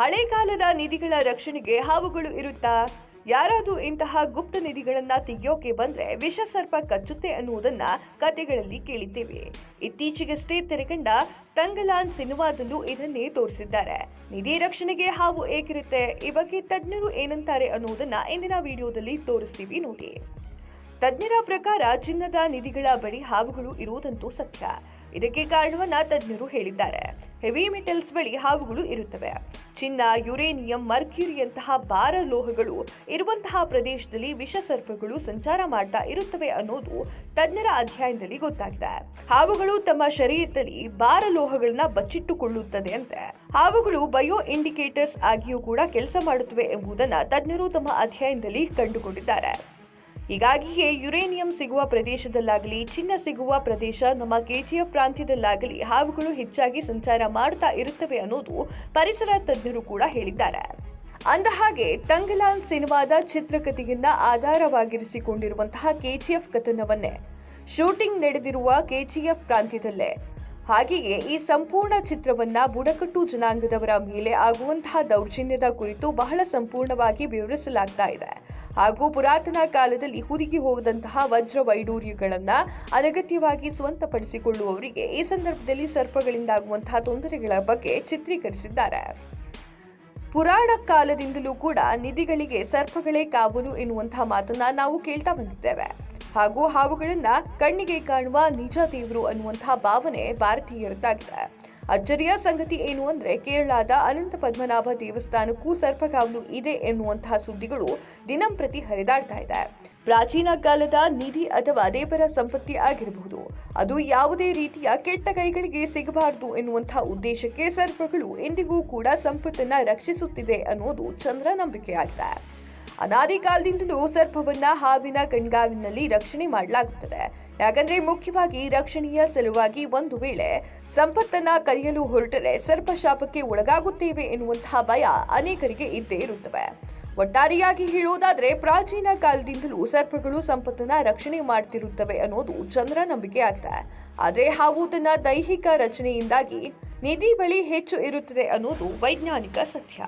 ಹಳೆ ಕಾಲದ ನಿಧಿಗಳ ರಕ್ಷಣೆಗೆ ಹಾವುಗಳು ಇರುತ್ತಾ? ಯಾರಾದರೂ ಇಂತಹ ಗುಪ್ತ ನಿಧಿಗಳನ್ನ ತೆಗೆಯೋಕೆ ಬಂದ್ರೆ ವಿಷ ಸರ್ಪ ಕಚ್ಚುತ್ತೆ ಅನ್ನುವುದನ್ನ ಕತೆಗಳಲ್ಲಿ ಕೇಳಿದ್ದೇವೆ. ಇತ್ತೀಚೆಗಷ್ಟೇ ತೆರೆಕಂಡ ತಂಗಲಾನ್ ಸಿನಿಮಾದಲ್ಲೂ ಇದನ್ನೇ ತೋರಿಸಿದ್ದಾರೆ. ನಿಧಿ ರಕ್ಷಣೆಗೆ ಹಾವು ಏಕಿರುತ್ತೆ ಈ ಬಗ್ಗೆ ತಜ್ಞರು ಏನಂತಾರೆ ಅನ್ನುವುದನ್ನ ಇಂದಿನ ವಿಡಿಯೋದಲ್ಲಿ ತೋರಿಸ್ತೀವಿ ನೋಡಿ. ತಜ್ಞರ ಪ್ರಕಾರ ಚಿನ್ನದ ನಿಧಿಗಳ ಬಳಿ ಹಾವುಗಳು ಇರುವುದಂತೂ ಸತ್ಯ. ಇದಕ್ಕೆ ಕಾರಣವನ್ನ ತಜ್ಞರು ಹೇಳಿದ್ದಾರೆ. ಹೆವಿ ಮೆಟಲ್ಸ್ ಬಳಿ ಹಾವುಗಳು ಇರುತ್ತವೆ. ಚಿನ್ನ, ಯುರೇನಿಯಂ, ಮರ್ಕ್ಯೂರಿಯಂತಹ ಭಾರ ಲೋಹಗಳು ಇರುವಂತಹ ಪ್ರದೇಶದಲ್ಲಿ ವಿಷ ಸರ್ಪಗಳು ಸಂಚಾರ ಮಾಡ್ತಾ ಇರುತ್ತವೆ ಅನ್ನೋದು ತಜ್ಞರ ಅಧ್ಯಯನದಲ್ಲಿ ಗೊತ್ತಾಗಿದೆ. ಹಾವುಗಳು ತಮ್ಮ ಶರೀರದಲ್ಲಿ ಭಾರ ಲೋಹಗಳನ್ನ ಬಚ್ಚಿಟ್ಟುಕೊಳ್ಳುತ್ತದೆ ಅಂತೆ. ಹಾವುಗಳು ಬಯೋ ಇಂಡಿಕೇಟರ್ಸ್ ಆಗಿಯೂ ಕೂಡ ಕೆಲಸ ಮಾಡುತ್ತವೆ ಎಂಬುದನ್ನ ತಜ್ಞರು ತಮ್ಮ ಅಧ್ಯಯನದಲ್ಲಿ ಕಂಡುಕೊಂಡಿದ್ದಾರೆ. ಹೀಗಾಗಿಯೇ ಯುರೇನಿಯಂ ಸಿಗುವ ಪ್ರದೇಶದಲ್ಲಾಗಲಿ, ಚಿನ್ನ ಸಿಗುವ ಪ್ರದೇಶ ನಮ್ಮ ಕೆಜಿಎಫ್ ಪ್ರಾಂತ್ಯದಲ್ಲಾಗಲಿ, ಹಾವುಗಳು ಹೆಚ್ಚಾಗಿ ಸಂಚಾರ ಮಾಡ್ತಾ ಇರುತ್ತವೆ ಅನ್ನೋದು ಪರಿಸರ ತಜ್ಞರು ಕೂಡ ಹೇಳಿದ್ದಾರೆ. ಅಂದ ಹಾಗೆ ತಂಗಲಾನ್ ಸಿನಿಮಾದ ಚಿತ್ರಕಥೆಯನ್ನ ಆಧಾರವಾಗಿರಿಸಿಕೊಂಡಿರುವಂತಹ ಕೆಜಿಎಫ್ ಕಥನವನ್ನೇ ಶೂಟಿಂಗ್ ನಡೆದಿರುವ ಕೆಜಿಎಫ್ ಪ್ರಾಂತ್ಯದಲ್ಲೇ. ಹಾಗೆಯೇ ಈ ಸಂಪೂರ್ಣ ಚಿತ್ರವನ್ನ ಬುಡಕಟ್ಟು ಜನಾಂಗದವರ ಮೇಲೆ ಆಗುವಂತಹ ದೌರ್ಜನ್ಯದ ಕುರಿತು ಬಹಳ ಸಂಪೂರ್ಣವಾಗಿ ವಿವರಿಸಲಾಗ್ತಾ ಇದೆ. ಹಾಗೂ ಪುರಾತನ ಕಾಲದಲ್ಲಿ ಹುದುಗಿ ಹೋದಂತಹ ವಜ್ರ ವೈಡೂರ್ಯಗಳನ್ನ ಅನಗತ್ಯವಾಗಿ ಸ್ವಂತಪಡಿಸಿಕೊಳ್ಳುವವರಿಗೆ ಈ ಸಂದರ್ಭದಲ್ಲಿ ಸರ್ಪಗಳಿಂದಾಗುವಂತಹ ತೊಂದರೆಗಳ ಬಗ್ಗೆ ಚಿತ್ರೀಕರಿಸಿದ್ದಾರೆ. ಪುರಾಣ ಕಾಲದಿಂದಲೂ ಕೂಡ ನಿಧಿಗಳಿಗೆ ಸರ್ಪಗಳೇ ಕಾವಲು ಎನ್ನುವಂತಹ ಮಾತನ್ನ ನಾವು ಕೇಳ್ತಾ ಬಂದಿದ್ದೇವೆ. ಹಾಗೂ ಹಾವುಗಳನ್ನ ಕಣ್ಣಿಗೆ ಕಾಣುವ ನಿಜ ದೇವರು ಅನ್ನುವಂತಹ ಭಾವನೆ ಭಾರತೀಯರದ್ದಾಗಿದೆ. ಅಚ್ಚರಿಯ ಸಂಗತಿ ಏನು ಅಂದ್ರೆ ಕೇರಳದ ಅನಂತ ಪದ್ಮನಾಭ ದೇವಸ್ಥಾನಕ್ಕೂ ಸರ್ಪಕಾವಲು ಇದೆ ಎನ್ನುವಂತಹ ಸುದ್ದಿಗಳು ದಿನಂಪ್ರತಿ ಹರಿದಾಡ್ತಾ ಇದೆ. ಪ್ರಾಚೀನ ಕಾಲದ ನಿಧಿ ಅಥವಾ ದೇವರ ಸಂಪತ್ತಿ ಆಗಿರಬಹುದು. ಅದು ಯಾವುದೇ ರೀತಿಯ ಕೆಟ್ಟ ಕೈಗಳಿಗೆ ಸಿಗಬಾರದು ಎನ್ನುವಂತಹ ಉದ್ದೇಶಕ್ಕೆ ಸರ್ಪಗಳು ಇಂದಿಗೂ ಕೂಡ ಸಂಪತ್ತನ್ನ ರಕ್ಷಿಸುತ್ತಿದೆ ಅನ್ನೋದು ಚಂದ್ರ ನಂಬಿಕೆಯಾಗಿದೆ. ಅನಾದಿ ಕಾಲದಿಂದಲೂ ಸರ್ಪವನ್ನ ಹಾವಿನ ಕಣ್ಗಾವಿನಲ್ಲಿ ರಕ್ಷಣೆ ಮಾಡಲಾಗುತ್ತದೆ. ಯಾಕಂದ್ರೆ ಮುಖ್ಯವಾಗಿ ರಕ್ಷಣೆಯ ಸಲುವಾಗಿ ಒಂದು ವೇಳೆ ಸಂಪತ್ತನ್ನ ಕಲಿಯಲು ಹೊರಟರೆ ಸರ್ಪಶಾಪಕ್ಕೆ ಒಳಗಾಗುತ್ತೇವೆ ಎನ್ನುವಂತಹ ಭಯ ಅನೇಕರಿಗೆ ಇದ್ದೇ ಇರುತ್ತವೆ. ಒಟ್ಟಾರೆಯಾಗಿ ಹೇಳುವುದಾದ್ರೆ ಪ್ರಾಚೀನ ಕಾಲದಿಂದಲೂ ಸರ್ಪಗಳು ಸಂಪತ್ತನ್ನ ರಕ್ಷಣೆ ಮಾಡ್ತಿರುತ್ತವೆ ಅನ್ನೋದು ಚಂದ್ರ ನಂಬಿಕೆ ಆಗಿದೆ ಆದ್ರೆ ಹಾವು ತನ್ನ ದೈಹಿಕ ರಚನೆಯಿಂದಾಗಿ ನಿಧಿ ಬಳಿ ಹೆಚ್ಚು ಇರುತ್ತದೆ ಅನ್ನೋದು ವೈಜ್ಞಾನಿಕ ಸತ್ಯ.